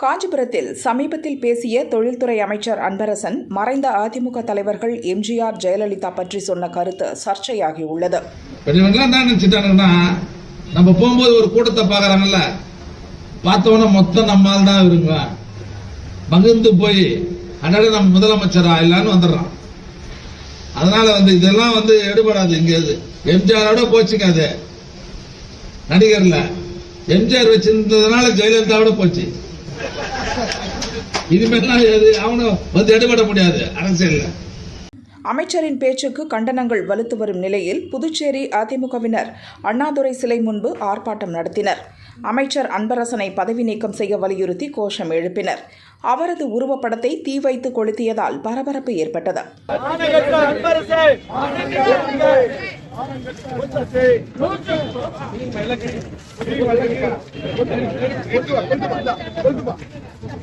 காஞ்சிபுரத்தில் சமீபத்தில் பேசிய தொழில்துறை அமைச்சர் அன்பரசன் மறைந்த அதிமுக தலைவர்கள் எம்ஜிஆர் ஜெயலலிதா பற்றி சொன்ன கருத்து சர்ச்சையாகி உள்ளது என்ன நம்ம போகும்போது ஒரு கூட்டத்தை பார்க்கறாங்கல்ல பார்த்தவன மொத்தம் நம்மால் தான் இருங்க மகிழ்ந்து போய் அன்றாட நம்ம முதலமைச்சர் ஆயிடலான்னு வந்துடுறான். அதனால வந்து இதெல்லாம் வந்து எடுபடாது இங்கேது எம்ஜிஆரோட போச்சுங்க அது நடிகர்ல எம்ஜிஆர் வச்சிருந்ததுனால ஜெயலலிதாவோட போச்சு. இனிமேலாம் எது அவனும் வந்து எடுபட முடியாது அரசியல்ல. அமைச்சரின் பேச்சுக்கு கண்டனங்கள் வலுத்து வரும் நிலையில் புதுச்சேரி அதிமுகவினர் அண்ணாதுரை சிலை முன்பு ஆர்ப்பாட்டம் நடத்தினர். அமைச்சர் அன்பரசனை பதவி நீக்கம் செய்ய வலியுறுத்தி கோஷம் எழுப்பினர். அவரது உருவப்படத்தை தீ வைத்து கொளுத்தியதால் பரபரப்பு ஏற்பட்டது.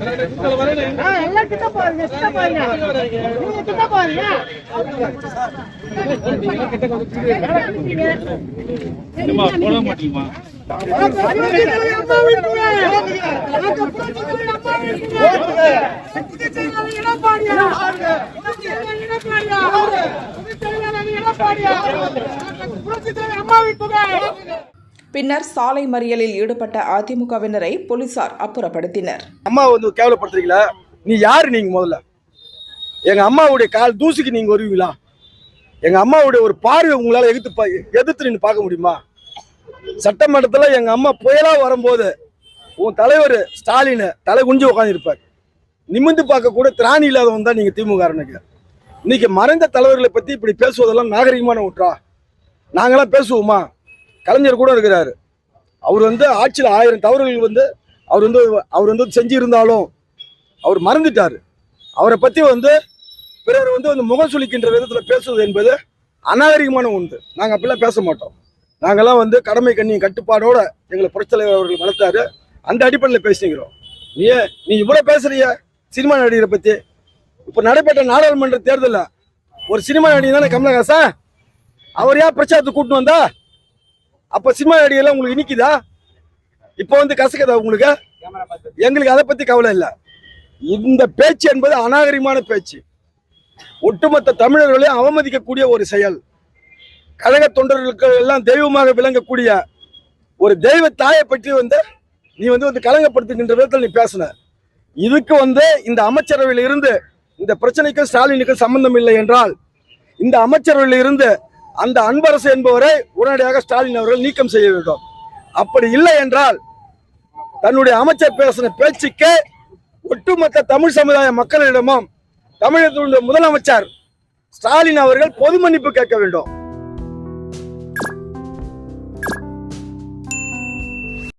எல்லாம் கிட்ட பாருங்க கிட்ட பாருங்க நீங்க கிட்ட பாருங்க அம்மா வீட்டு பின்னர் சாலை மறியலில் ஈடுபட்ட அதிமுகவினரை போலீசார் அப்புறப்படுத்தினர். அம்மா வந்து கேவலப்படுத்துறீங்களா? நீ யாரு நீங்க முதல்ல? எங்க அம்மாவுடைய கால் தூசிக்கு நீங்க வருவீங்களா? எங்க அம்மாவுடைய ஒரு பார்வை உங்களால எதிர்த்து எதிர்த்து நின்று பார்க்க முடியுமா? சட்டமன்றத்துல எங்க அம்மா புயலா வரும்போது உன் தலைவர் ஸ்டாலின் தலை குஞ்சு உட்காந்துருப்பார் நிமிந்து பார்க்க கூட திராணி இல்லாதவன் தான் நீங்க திமுகனுக்கு இன்னைக்கு மறைந்த தலைவர்களை பத்தி இப்படி பேசுவதெல்லாம் நாகரிகமான ஒன்றா? நாங்களாம் பேசுவோமா? கலைஞர் கூட இருக்கிறாரு. அவர் வந்து ஆட்சியில் ஆயிரம் தவறுகள் வந்து அவர் வந்து அவர் வந்து செஞ்சு இருந்தாலும் அவர் மறந்துட்டார். அவரை பற்றி வந்து பிறர் வந்து அந்த முகம் சுளிக்கின்ற விதத்தில் பேசுவது என்பது அநாகரிகமான ஒன்று. நாங்கள் அப்படிலாம் பேச மாட்டோம். நாங்கள்லாம் வந்து கடமை கண்ணி கட்டுப்பாடோட எங்களை புரட்சித்தலைவர் அவர்கள் வளர்த்தாரு. அந்த அடிப்படையில் பேசிக்கிறோம். நீ நீ இவ்வளோ பேசுறிய? சினிமா நடிகரை பற்றி இப்போ நடைபெற்ற நாடாளுமன்ற தேர்தலில் ஒரு சினிமா நடிகர் தானே கமலஹாசன்? அவர் ஏன் பிரச்சாரத்தை கூட்டின்னு வந்தா? அப்போ சினிமா நடிகர்லாம் உங்களுக்கு இனிக்குதா? இப்போ வந்து கசக்குதா உங்களுக்கு? எங்களுக்கு அதை பத்தி கவலை இல்லை. இந்த பேச்சு என்பது அநாகரிகமான பேச்சு. ஒட்டுமொத்த தமிழர்களையும் அவமதிக்கக்கூடிய ஒரு செயல். கழக தொண்டர்களுக்கு எல்லாம் தெய்வமாக விளங்கக்கூடிய ஒரு தெய்வ தாயை பற்றி வந்து நீ வந்து வந்து கலங்கப்படுத்துகின்ற விதத்தில் நீ பேசின. இதுக்கு வந்து இந்த அமைச்சரவையில் இருந்து இந்த பிரச்சனைக்கும் ஸ்டாலினுக்கும் சம்பந்தம் இல்லை என்றால் இந்த அமைச்சரவையில் இருந்து அந்த அன்பரசு என்பவரை உடனடியாக ஸ்டாலின் அவர்கள் நீக்கம் செய்ய வேண்டும். அப்படி இல்லை என்றால் தன்னுடைய அமைச்சர் பேசின பேச்சுக்கு ஒட்டுமொத்த தமிழ் சமுதாய மக்களிடமும் தமிழகத்தினுடைய முதலமைச்சர் ஸ்டாலின் அவர்கள் பொது மன்னிப்பு கேட்க வேண்டும்.